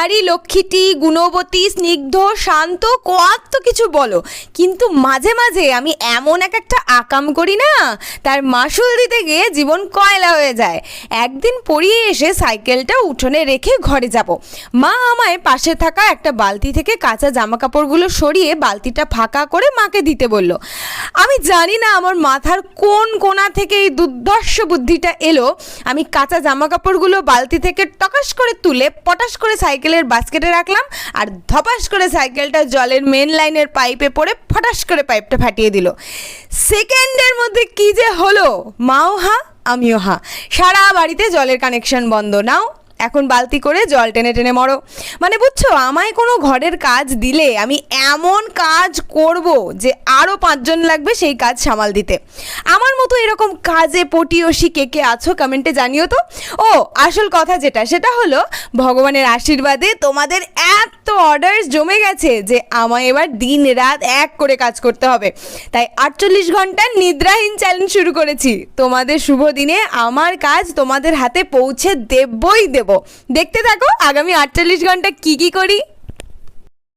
বিহারি লক্ষ্মীটি, গুণবতী, স্নিগ্ধ, শান্ত কত কিছু বলো। কিন্তু মাঝে মাঝে আমি এমন এক একটা আকাম করি না, তার মাসুল দিতে গিয়ে জীবন কয়লা হয়ে যায়। একদিন পড়িয়ে এসে সাইকেলটা উঠোনে রেখে ঘরে যাব। মা আমায় পাশে থাকা একটা বালতি থেকে কাঁচা জামা কাপড়গুলো সরিয়ে বালতিটা ফাঁকা করে মাকে দিতে বলল, আমি জানি না আমার মাথার কোন কোণা থেকে এই দুর্ধর্ষ বুদ্ধিটা এলো। আমি কাঁচা জামা কাপড়গুলো বালতি থেকে টকাস করে তুলে পটাশ করে সাইকেলের বাস্কেটে রাখলাম আর ধপাস করে সাইকেলটা জলের মেন লাইনের পাইপে পড়ে ফটাস করে পাইপটা ফাটিয়ে দিল। সেকেন্ডের মধ্যে কি যে হলো? মাও হা, আমিও হা। সারা বাড়িতে জলের কানেকশন বন্ধ। নাও এখন বালতি করে জল টেনে টেনে মরো। মানে বুঝছ, আমায় কোনো ঘরের কাজ দিলে আমি এমন কাজ করব যে আরও পাঁচজন লাগবে সেই কাজ সামাল দিতে। আমার মতো এরকম কাজে পটিয়সী কে কে আছো কমেন্টে জানিও তো। ও, আসল কথা যেটা, সেটা হলো ভগবানের আশীর্বাদে তোমাদের এত অর্ডার জমে গেছে যে আমায় এবার দিন রাত এক করে কাজ করতে হবে। তাই আটচল্লিশ ঘণ্টা নিদ্রাহীন চ্যালেঞ্জ শুরু করেছি। তোমাদের শুভ দিনে আমার কাজ তোমাদের হাতে পৌঁছে দেবই দেব। দেখতে থাকো আগামী আটচল্লিশ ঘণ্টা কি কি করি?